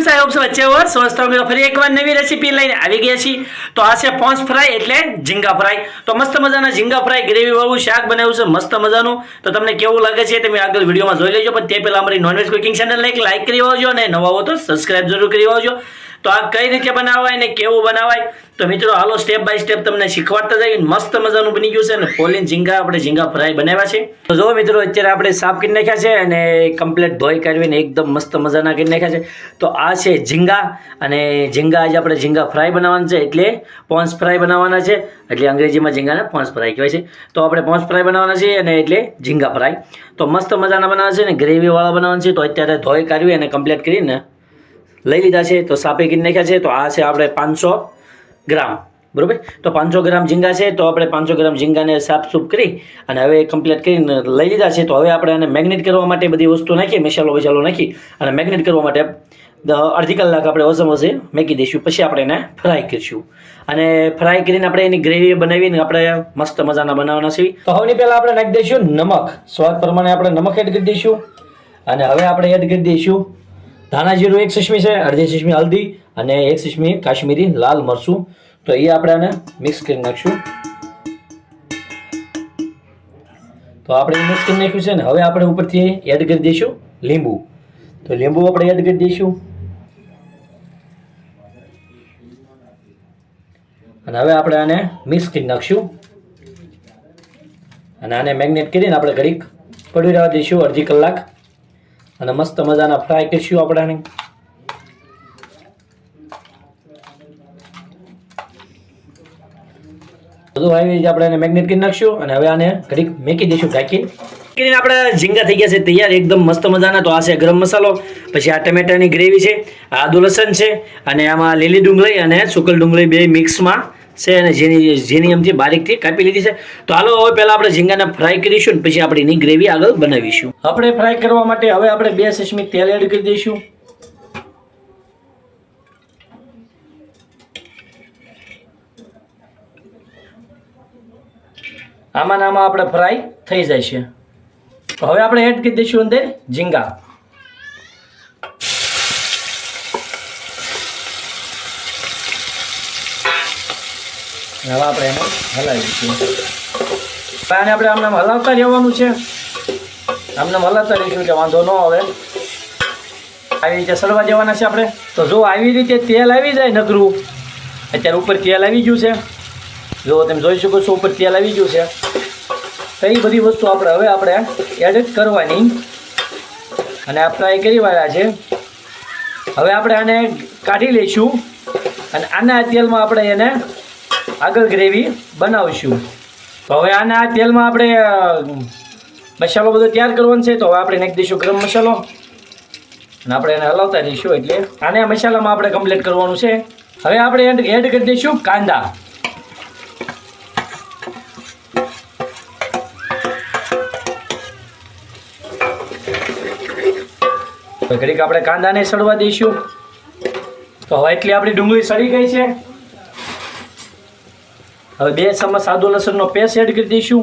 Friends આઈ વચ્ચે ઓર સ્વસ્થ મિત્રો ફરી એકવાર નવી રેસીપી લઈને આવી ગયા છીએ. તો આ છે પોન્સ ફ્રાય એટલે ઝીંગા ફ્રાય. તો મસ્ત મજાના ઝીંગા ફ્રાય, ગ્રેવી વાળું શાક બનાવ્યું છે, મસ્ત મજાનું. તો તમને કેવું લાગે છે તમે આગળ વિડીયોમાં જોઈ લેજો. પણ તે પહેલાં અમારી નોનવેજ કુકિંગ ચેનલને એક લાઈક કરી આવજો અને નવા હો તો સબસ્ક્રાઇબ જરૂર કરી આવજો. તો આ કઈ રીતે બનાવાય ને કેવું બનાવાય? તો મિત્રો, હાલો સ્ટેપ બાય સ્ટેપ તમને શીખવાડતા જઈએ મસ્ત મજાનું બની ગયું છે અને ફોલીન ઝીંગા, આપણે ઝીંગા ફ્રાય બનાવ્યા છે. તો જો મિત્રો, અત્યારે આપણે સાફ કરી નાખ્યા છે અને કમ્પ્લીટ ધોઈ કાઢવીને એકદમ મસ્ત મજાના કરી નાખ્યા છે. તો આ છે ઝીંગા અને ઝીંગા આજે આપણે ઝીંગા ફ્રાય બનાવવાના છે એટલે પોન્સ ફ્રાય બનાવવાના છે. એટલે અંગ્રેજીમાં ઝીંગાને પોન્સ ફ્રાય કહેવાય છે. તો આપણે પોન્સ ફ્રાય બનાવવાના છે અને એટલે ઝીંગા ફ્રાય. તો મસ્ત મજાના બનાવવાના છે ને ગ્રેવીવાળા બનાવવાના છે. તો અત્યારે ધોઈ કાઢવી અને કમ્પ્લીટ કરીને લઈ લીધા છે, તો સાપે કરી નાખ્યા છે, તો આ છે આપણે પાંચસો ગ્રામ. બરોબર? તો પાંચસો ગ્રામ ઝીંગા છે, તો આપણે પાંચસો ગ્રામ ઝીંગાને સાફ સૂફ કરી અને હવે કમ્પ્લીટ કરીને લઈ લીધા છે, તો હવે આપણે એને મેગ્નેટ કરવા માટે બધી વસ્તુ નાખી મસાલો વસાલો નાખી અને મેગ્નેટ કરવા માટે અડધી કલાક આપણે ઓછી મૂકી દઈશું, પછી આપણે એને ફ્રાય કરીશું. અને ફ્રાય કરીને આપણે એની ગ્રેવી બનાવીને આપણે મસ્ત મજાના બનાવવાના છીએ. તો હવે પહેલાં આપણે નાખી દઈશું નમક. સ્વાદ પ્રમાણે આપણે નમક એડ કરી દઈશું. અને હવે આપણે એડ કરી દઈશું ધાણા જીરું એક સિસ્મી છે, અડધી સિસ્મી હલ્દી અને એક સિસ્મી કાશ્મીરી લાલ મરચું. તો એ આપણે આને મિક્સ કરી નાખશું. તો આપણે મિક્સ કરી નાખ્યું છે ને હવે આપણે ઉપરથી એડ કરી દઈશું લીંબુ. તો લીંબુ આપણે એડ કરી દઈશું. અને હવે આપણે આને મિક્સ કરી નાખશું. અને આને મેગ્નેટ કરીને આપણે ઘડીક પડી રહેવા દઈશું અડધી કલાક. અને મસ્ત મજાના ફ્રાય કરીશું આપણે બધું આવી આપણે એને મેગ્નેટ કરી નાખશું અને હવે આને ઘડીક મેકી દઈશું ઢાંકી કરીને આપણે ઝીંગા થઈ ગયા છે, તૈયાર, એકદમ મસ્ત મજાના. તો આ છે ગરમ મસાલો, પછી આ ટમેટાની ગ્રેવી છે આદુ લસણ છે, અને આમાં લીલી ડુંગળી અને સુકલ ડુંગળી બે મિક્સમાં છે અને જેની જેની એમથી બારીકથી કાપી લીધી છે. તો હાલો, હવે પહેલાં આપણે ઝીંગાને ફ્રાય કરીશું ને પછી આપણે એની ગ્રેવી આગળ બનાવીશું. આપણે ફ્રાય કરવા માટે હવે આપણે બે સસમી તેલ એડ કરી દઈશું. આમાં આમાં આપણે ફ્રાય થઈ જાય છે. હવે આપણે એડ કરી દઈશું અંદર ઝીંગા. હવે આપણે એમાં હલાવીશું આને આપણે આમને હલાવતા રહેવાનું છે. આમને હલાવતા રહીશું એટલે વાંધો ન આવે. આવી રીતે સળવા જવાના છે આપણે. તો જો આવી રીતે તેલ આવી જાય નકરું, અત્યારે ઉપર તેલ આવી ગયું છે. જો તમે જોઈ શકો છો ઉપર તેલ આવી ગયું છે. તો એ બધી વસ્તુ આપણે હવે આપણે એડ કરવાની. અને આ ફ્રાય કરી વાળા છે. હવે આપણે આને કાઢી લઈશું. અને આના તેલમાં આપણે એને આગળ ગ્રેવી બનાવીશું. તો હવે આના તેલમાં આપણે મસાલો બધો તૈયાર કરવાનો છે, તો હવે આપણે નાખી દઈશું ગરમ મસાલો. અને આપણે એને હલાવતા રહીશું એટલે આને આ મસાલામાં આપણે કમ્પ્લીટ કરવાનું છે. હવે આપણે એડ એડ કરી દઈશું કાંદા. તો ઘડીક આપણે કાંદાને સડવા દઈશું. તો હવે એટલી આપણી ડુંગળી સડી ગઈ છે. હવે બે ચમચ સાદો લસણનો પેસ્ટ એડ કરી દઈશું.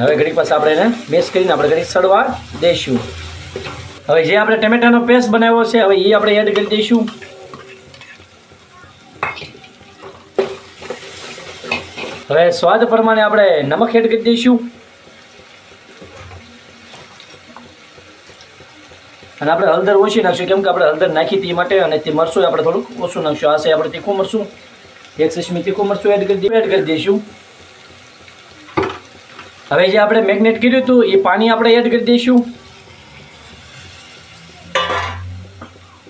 હવે ઘડીક પાસે આપણે એને મિક્સ કરીને આપણે ઘડીક સડવા દઈશું. હવે જે આપણે ટમેટાનો પેસ્ટ બનાવ્યો છે, હવે એ આપણે એડ કરી દઈશું. હવે સ્વાદ પ્રમાણે આપણે નમક એડ કરી દઈશું. અને આપણે હળદર ઓછી નાખશું, કેમ કે આપણે હળદર નાખી તે માટે અને તે મરશું આપણે થોડુંક ઓછું નાખશું. આ છે આપણે તીખું મરશું એક ચશ્મી તીખું મરશું એડ કરી એડ કરી દઈશું. હવે જે આપણે મેગ્નેટ કર્યું હતું, એ પાણી આપણે એડ કરી દઈશું.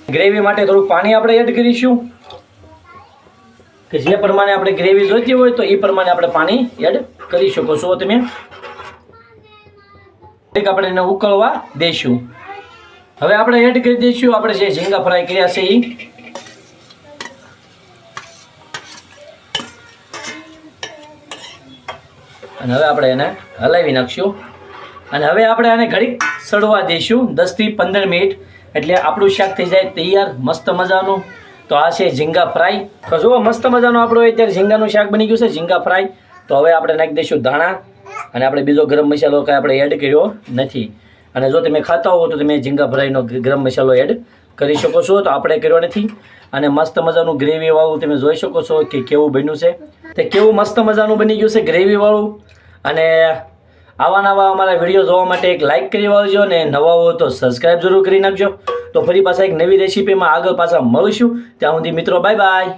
ગ્રેવી માટે થોડુંક પાણી આપણે એડ કરીશું. કે જે પ્રમાણે આપણે ગ્રેવી જોઈતી હોય તો એ પ્રમાણે આપણે પાણી એડ કરી શકો છો તમે. આપણે એને ઉકળવા દઈશું. હવે આપણે એડ કરી દઈશું. આપણે જે ઝીંગા ફ્રાય કર્યા છે એ અને હવે આપણે એને હલાવી નાખશું. અને હવે આપણે આને ઘડીક સડવા દઈશું. દસથી પંદર મિનિટ. એટલે આપણું શાક થઈ જાય તૈયાર, મસ્ત મજાનું. તો આ છે ઝીંગા ફ્રાય તો જુઓ, મસ્ત મજાનું આપણું અત્યારે ઝીંગાનું શાક બની ગયું છે, ઝીંગા ફ્રાય તો હવે આપણે નાખી દઈશું ધાણા. અને આપણે બીજો ગરમ મસાલો કાંઈ આપણે એડ કર્યો નથી. અને જો તમે ખાતા હો તો તમે ઝીંગા ફ્રાયનો ગરમ મસાલો એડ કરી શકો છો. તો આપણે કર્યો નથી. અને મસ્ત મજાનું ગ્રેવી વાળું તમે જોઈ શકો છો કે કેવું બન્યું છે. તે કેવું મસ્ત મજાનું બની ગયું છે ગ્રેવીવાળું અને આવા નવા અમારા વીડિયો જોવા માટે એક લાઇક કરી વાળજો અને નવા હો તો સબસ્ક્રાઈબ જરૂર કરી નાખજો. તો ફરી પાછા એક નવી રેસીપીમાં આગળ પાછા મળીશું. ત્યાં સુધી મિત્રો બાય બાય